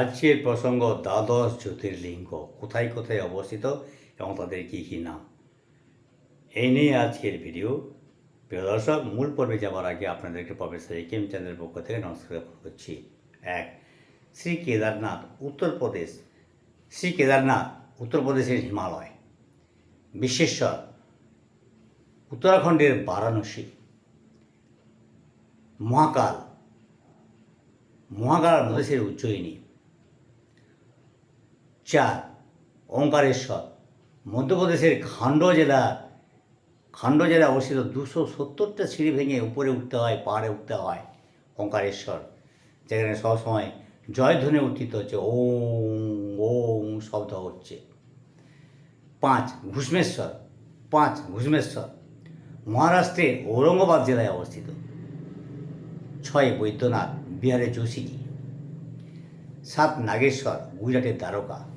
আজকের প্রসঙ্গ দ্বাদশ জ্যোতির্লিঙ্গ। কোথায় কোথায় অবস্থিত এবং তাদের কী কী নাম? এই নিয়ে আজকের ভিডিও। প্রিয় দর্শক, মূল পর্বে যাওয়ার আগে আপনাদেরকে প্রফেসর একেম চ্যানেলের পক্ষ থেকে নমস্কার করছি। এক, শ্রী কেদারনাথ উত্তরপ্রদেশ শ্রী কেদারনাথ উত্তরপ্রদেশের হিমালয়। বিশ্বেশ্বর, উত্তরাখণ্ডের বারাণসী। মহাকাল। মহাকাল মধেশের উজ্জয়িনী। চার, ওঙ্কারেশ্বর। মধ্যপ্রদেশের খান্ড জেলা, খান্ড জেলায় অবস্থিত দুশো সত্তরটা সিঁড়ি ভেঙে উপরে উঠতে হয়, পাহাড়ে উঠতে হয় ওঙ্কারেশ্বর, যেখানে সবসময় জয়ধ্বনি উত্থিত হচ্ছে ওং ওং শব্দ হচ্ছে। পাঁচ, ঘুষ্মেশ্বর পাঁচ, ঘুষ্মেশ্বর মহারাষ্ট্রে ঔরঙ্গাবাদ জেলায় অবস্থিত। ছয়, বৈদ্যনাথ, বিহারের যোশীজি সাত নাগেশ্বর গুজরাটের দ্বারকা।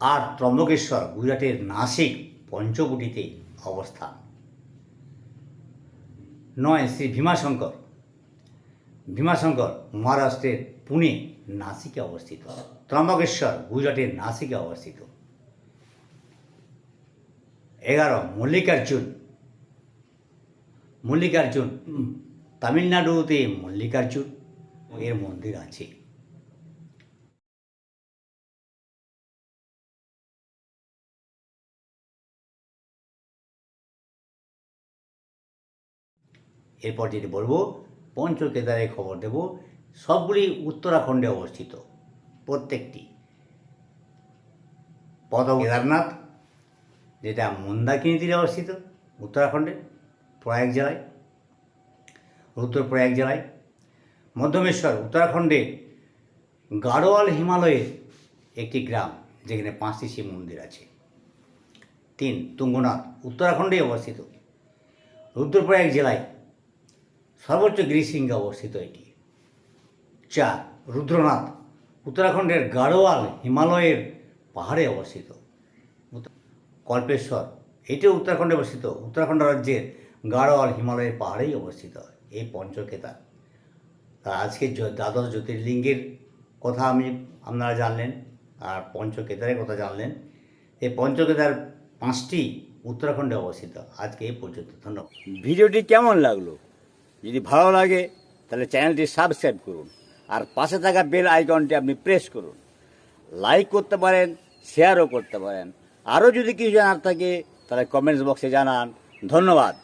আর ত্রম্বকেশ্বর গুজরাটের নাসিক পঞ্চকুটিতে অবস্থান। নয়, শ্রী ভীমাশঙ্কর। ভীমাশঙ্কর মহারাষ্ট্রের পুনে নাসিকে অবস্থিত। ত্রম্বকেশ্বর গুজরাটের নাসিকে অবস্থিত। এগারো, মল্লিকার্জুন। মল্লিকার্জুন তামিলনাড়ুতে মল্লিকার্জুন। এর মন্দির আছে। এরপর যেটি বলব পঞ্চকেদারের খবর দেব, সবগুলি উত্তরাখণ্ডে অবস্থিত। প্রত্যেকটি। পদ কেদারনাথ, যেটা মন্দাকিনী তীরে অবস্থিত, উত্তরাখণ্ডে, প্রয়াগ জেলায়, রুদ্রপ্রয়াগ জেলায় মধ্যমেশ্বর, উত্তরাখণ্ডে গাড়োয়াল হিমালয়ের একটি গ্রাম, যেখানে পাঁচটি শিব মন্দির আছে। তিন, তুঙ্গনাথ, উত্তরাখণ্ডে অবস্থিত। রুদ্রপ্রয়াগ জেলায় সর্বোচ্চ গিরিশৃঙ্গে অবস্থিত এটি। চার, রুদ্রনাথ, উত্তরাখণ্ডের গাড়োয়াল হিমালয়ের পাহাড়ে অবস্থিত। কল্পেশ্বর, এটিও উত্তরাখণ্ডে অবস্থিত। উত্তরাখণ্ড রাজ্যের গাড়োয়াল হিমালয়ের পাহাড়েই অবস্থিত। এই পঞ্চকেদার তা আজকে দ্বাদশ জ্যোতির্লিঙ্গের কথা আমি, আপনারা জানলেন আর পঞ্চকেদারের কথা জানলেন। এই পঞ্চকেদার পাঁচটি উত্তরাখণ্ডে অবস্থিত। আজকে এই পর্যন্ত, ধন্যবাদ। ভিডিওটি কেমন লাগল? যদি ভালো লাগে, তাহলে চ্যানেলটি সাবস্ক্রাইব করুন আর পাশে থাকা বেল আইকনটি আপনি প্রেস করুন। লাইক করতে পারেন, শেয়ারও করতে পারেন। আরও যদি কিছু জানার থাকে, তাহলে কমেন্টস বক্সে জানান। ধন্যবাদ।